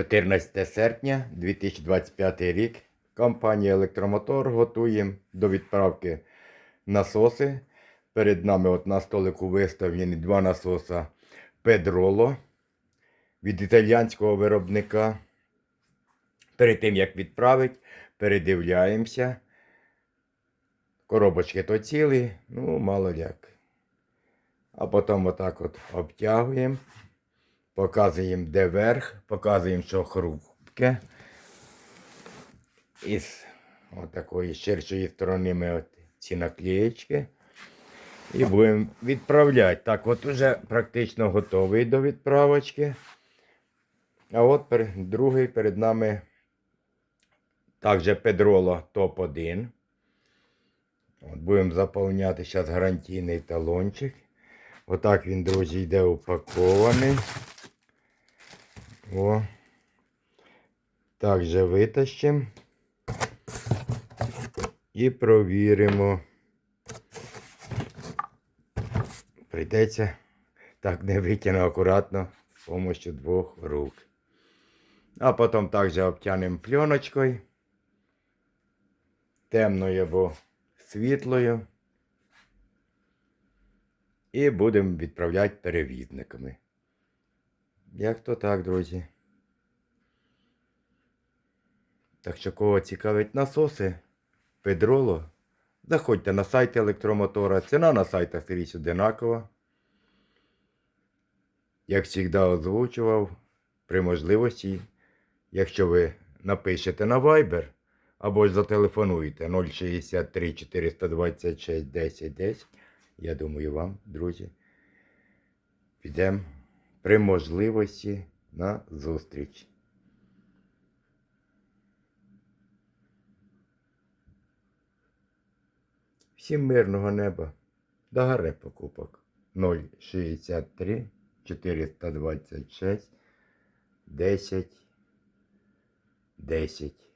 14 серпня 2025 рік. Компанія Електромотор готує до відправки насоси. Перед нами от на столику виставлені два насоса Педроло від італійського виробника. Перед тим як відправити, передивляємося. Коробочки то цілі, ну, мало як. А потім отак от обтягуємо. Показуємо, де верх, показуємо, що хрупке. І з отакої ширшої сторони ми от ці наклеєчки. І будемо відправляти. Так, от уже практично готовий до відправочки. А от другий перед нами також Педроло топ-1. От будемо заповняти зараз гарантійний талончик. Отак він, друзі, йде упакований. О. Так же витащимо. І провіримо. Прийдеться так не витягну акуратно з допомогою двох рук. А потім також обтянемо пленочкою. Темною або світлою. І будемо відправляти перевізниками. Як то так, друзі. Так що кого цікавить насоси, Педроло, заходьте на сайт електромотора. Ціна на сайтах скрізь одинакова. Як завжди озвучував, при можливості, якщо ви напишете на Viber або ж зателефонуєте 063 426 10 10, я думаю, вам, друзі, підемо при можливості на зустріч. Всім мирного неба. До гарних покупок. 063 426 10 10